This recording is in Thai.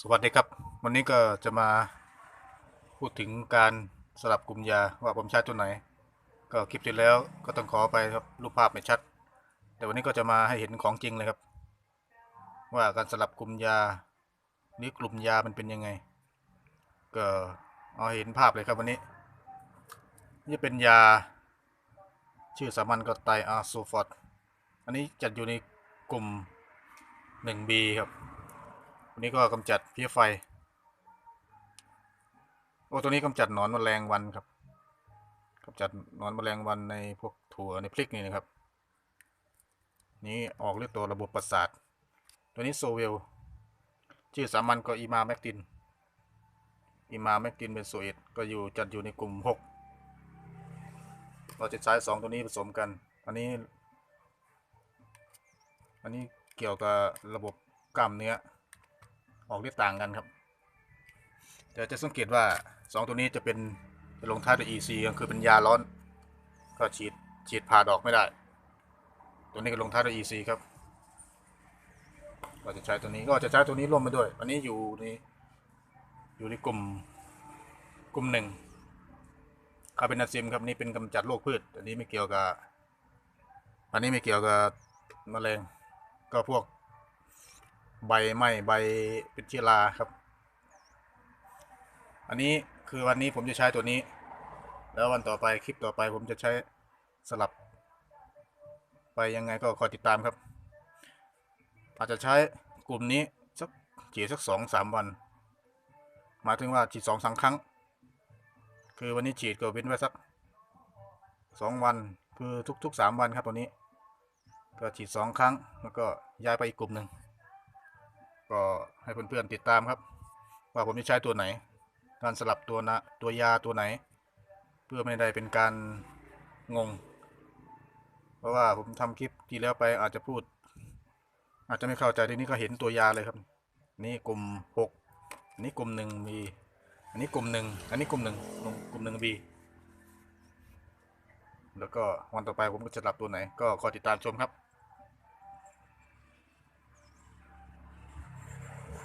สวัสดีครับ วันนี้ก็จะมาพูดถึงการสลับกลุ่มยาว่าผมใช้ตัวไหน ก็คลิปที่แล้วก็ต้องขอไปครับรูปภาพไม่ชัด แต่วันนี้ก็จะมาให้เห็นของจริงเลยครับ ว่าการสลับกลุ่มยานี้กลุ่มยามันเป็นยังไง ก็เอาเห็นภาพเลยครับวันนี้ นี่เป็นยา ชื่อสามัญก็ไตอาร์โซฟอสอันนี้จัดอยู่ในกลุ่ม 1B ครับ วันนี้ก็กำจัดเพี้ยไฟ โอ้ตัวนี้กำจัดหนอนแมลงวันครับกำจัดหนอนแมลงวันในพวกถั่วในพริกนี่นะครับ นี้ออกเรียกตัวระบบประสาท ตัวนี้โซเวลชื่อสามัญก็อีมาแมกตินอีมาแมกตินเป็นโซเอตก็อยู่จัดอยู่ในกลุ่ม 6 เราจะใช้สองตัวนี้ผสมกัน อันนี้ อันนี้เกี่ยวกับระบบกล้ามเนื้อ ออกฤทธิ์ต่างกันครับ แต่จะสังเกตว่าสองตัวนี้จะเป็นจะลงท้ายด้วย EC ก็คือเป็นยาร้อน ก็ฉีดฉีดผ่าดอกไม่ได้ ตัวนี้ก็ลงท้ายด้วย EC ครับเราจะใช้ตัวนี้ก็จะใช้ตัวนี้ร่วมไปด้วย อันนี้อยู่ในอยู่ในกลุ่มกลุ่มหนึ่งคาร์เบนาซิมครับนี่เป็นกำจัดโรคพืช อันนี้ไม่เกี่ยวกับ อันนี้ไม่เกี่ยวกับมแมลงก็พวก ใบไม้ใบเป็นเชื้อราครับ อันนี้คือวันนี้ผมจะใช้ตัวนี้ แล้ววันต่อไปคลิปต่อไปผมจะใช้สลับ ไปยังไงก็คอยติดตามครับ อาจจะใช้กลุ่มนี้สักฉีดสักสองสามวันหมายถึงว่าฉีดสองสามครั้ง คือวันนี้ฉีดก็เว้นไว้สักสองวันคือทุกๆสามวันครับตัวนี้ ก็ฉีดสองครั้งแล้วก็ย้ายไปอีกกลุ่มหนึ่ง ก็ให้เพื่อนๆติดตามครับ ว่าผมจะใช้ตัวไหน การสลับตัวนะตัวยาตัวไหน เพื่อไม่ได้เป็นการงง เพราะว่าผมทำคลิปที่แล้วไปอาจจะพูด อาจจะไม่เข้าใจทีนี้ก็เห็นตัวยาเลยครับ นี่กลุ่มหกอันนี้กลุ่มหนึ่งมีอันนี้กลุ่มหนึ่งอันนี้กลุ่มหนึ่งกลุ่มหนึ่งบีแล้วก็วันต่อไปผมก็จะสลับตัวไหน ก็คอยติดตามชมครับ